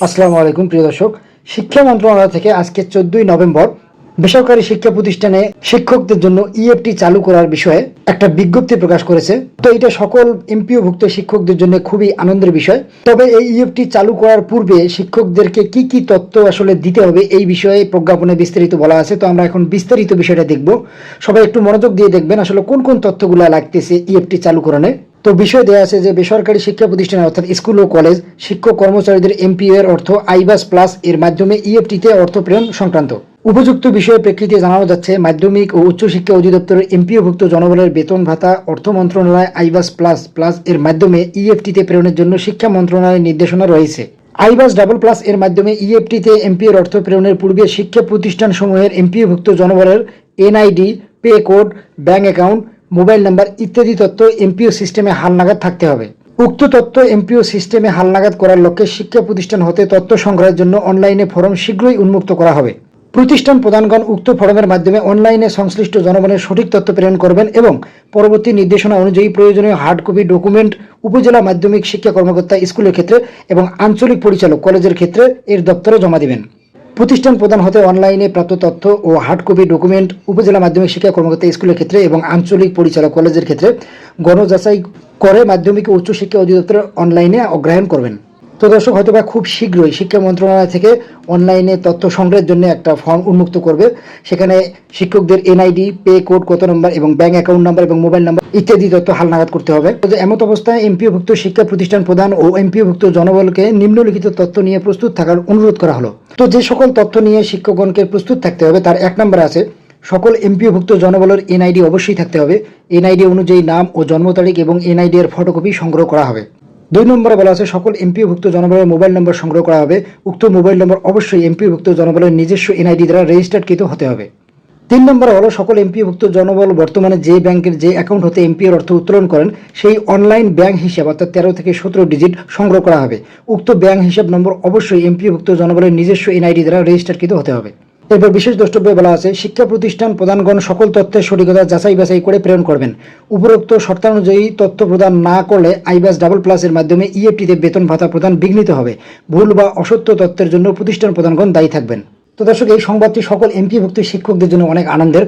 আসসালামু আলাইকুম, প্রিয় দর্শক। শিক্ষা মন্ত্রণালয় থেকে আজকে চোদ্দই নভেম্বর বেসরকারি শিক্ষা প্রতিষ্ঠানে শিক্ষকদের জন্য ইএফটি চালু করার বিষয়ে একটা বিজ্ঞপ্তি প্রকাশ করেছে। তো এটা সকল এমপিওভুক্ত শিক্ষকদের জন্য খুবই আনন্দের বিষয়। তবে এই ইএফটি চালু করার পূর্বে শিক্ষকদেরকে কি কি তথ্য আসলে দিতে হবে এই বিষয়ে প্রজ্ঞাপনে বিস্তারিত বলা আছে। তো আমরা এখন বিস্তারিত বিষয়টা দেখব। সবাই একটু মনোযোগ দিয়ে দেখবেন আসলে কোন কোন তথ্যগুলো লাগতেছে ইএফটি চালু করানে। তো বিষয় দেওয়া আছে যে বেসরকারি শিক্ষা প্রতিষ্ঠানে, অর্থাৎ স্কুল ও কলেজ, শিক্ষক কর্মচারীদের এমপিও এর অর্থ আইবাস প্লাস, এর মাধ্যমে ইএফটিতে অর্থ প্রেরণ সংক্রান্ত। উপযুক্ত বিষয়ের প্রেক্ষিতে জানানো যাচ্ছে, মাধ্যমিক ও উচ্চশিক্ষা অধিদপ্তরের এমপিওভুক্ত জনবলের বেতন ভাতা, অর্থ মন্ত্রণালয় আইবাস প্লাস প্লাস, এর মাধ্যমে ইএফটিতে প্রেরণের জন্য শিক্ষা মন্ত্রণালয়ের নির্দেশনা রয়েছে। আইবাস ডাবল প্লাস, এর মাধ্যমে ইএফটিতে এমপিওর অর্থ প্রেরণের পূর্বে শিক্ষা প্রতিষ্ঠানসমূহের এমপিওভুক্ত জনবলের NID pay code, bank account mobile number ইত্যাদি তথ্য এমপিও সিস্টেমে হালনাগাদ থাকতে হবে। উক্ত তথ্য এমপিও সিস্টেমে হালনাগাদ করার লক্ষ্যে শিক্ষা প্রতিষ্ঠান হতে তথ্য সংগ্রহের জন্য অনলাইনে ফরম শীঘ্রই উন্মুক্ত করা হবে। প্রতিষ্ঠান প্রধানগণ উক্ত ফরমের মাধ্যমে অনলাইনে সংশ্লিষ্ট জনগণের সঠিক তথ্য প্রেরণ করবেন এবং পরবর্তী নির্দেশনা অনুযায়ী প্রয়োজনীয় হার্ড কপি, ডকুমেন্ট, উপজেলা মাধ্যমিক শিক্ষা কর্মকর্তা, স্কুলের ক্ষেত্রে এবং আঞ্চলিক পরিচালক কলেজের ক্ষেত্রে এর দপ্তরে জমা দিবেন। প্রতিষ্ঠান প্রদান হতে অনলাইনে প্রাপ্ত তথ্য ও হার্ড কপি ডকুমেন্ট উপজেলা মাধ্যমিক শিক্ষা কর্মকর্তা স্কুলের ক্ষেত্রে এবং আঞ্চলিক পরিচালক কলেজের ক্ষেত্রে গণযাচাই করে মাধ্যমিক ও উচ্চশিক্ষা অধিদপ্তর অনলাইনে অগ্রহণ করবেন। তো দর্শক হয়তো বা খুব শীঘ্রই শিক্ষা মন্ত্রণালয় থেকে অনলাইনে তথ্য সংগ্রহের জন্য একটা ফর্ম উন্মুক্ত করবে। সেখানে শিক্ষকদের এনআইডি পে কোড কত নম্বর এবং ব্যাংক অ্যাকাউন্ট নাম্বার এবং মোবাইল নাম্বার ইত্যাদি তথ্য হালনাগাদ করতে হবে। তো এমত অবস্থায় এমপিওভুক্ত শিক্ষা প্রতিষ্ঠান প্রদান ও এমপিওভুক্ত জনবলকে নিম্নলিখিত তথ্য নিয়ে প্রস্তুত থাকার অনুরোধ করা হলো। তো যে সকল তথ্য নিয়ে শিক্ষকগণকে প্রস্তুত থাকতে হবে, তার এক নম্বর আছে, সকল এমপিওভুক্ত জনবলের এনআইডি অবশ্যই থাকতে হবে। এনআইডি অনুযায়ী নাম ও জন্ম তারিখ এবং এনআইডি এর ফটোকপি সংগ্রহ করা হবে। দুই নম্বরে বলা আছে, সকল এমপিওভুক্ত জনবলের মোবাইল নম্বর সংগ্রহ করা হবে। উক্ত মোবাইল নম্বর অবশ্যই এমপিওভুক্ত জনবলের নিজস্ব এনআইডি দ্বারা রেজিস্টার্ডকৃত হতে হবে। তিন নম্বরে হলো সকল এমপিওভুক্ত জনবল বর্তমানে যে ব্যাংকের যে অ্যাকাউন্ট হতে এমপিওর অর্থ উত্তোলন করেন, সেই অনলাইন ব্যাংক হিসাব, অর্থাৎ তেরো থেকে সতেরো ডিজিট সংগ্রহ করা হবে। উক্ত ব্যাংক হিসাব নম্বর অবশ্যই এমপিওভুক্ত জনবলের নিজস্ব এনআইডি দ্বারা রেজিস্টারকৃত হতে হবে। এরপর বিশেষ দ্রষ্টব্যে বলা আছে, শিক্ষা প্রতিষ্ঠান প্রদানগণ সকল তথ্যের সঠিকতা যাচাই বাছাই করে প্রেরণ করবেন। উপরোক্ত শর্তানুযায়ী তথ্য প্রদান না করলে আইবাস ডাবল প্লাসের মাধ্যমে ইএফটিতে বেতন ভাতা প্রদান বিঘ্নিত হবে। ভুল বা অসত্য তথ্যের জন্য প্রতিষ্ঠান প্রধানগণ দায়ী থাকবেন। তো দর্শক, এই সংবাদটি সকল এমপিভুক্ত শিক্ষকদের জন্য অনেক আনন্দের।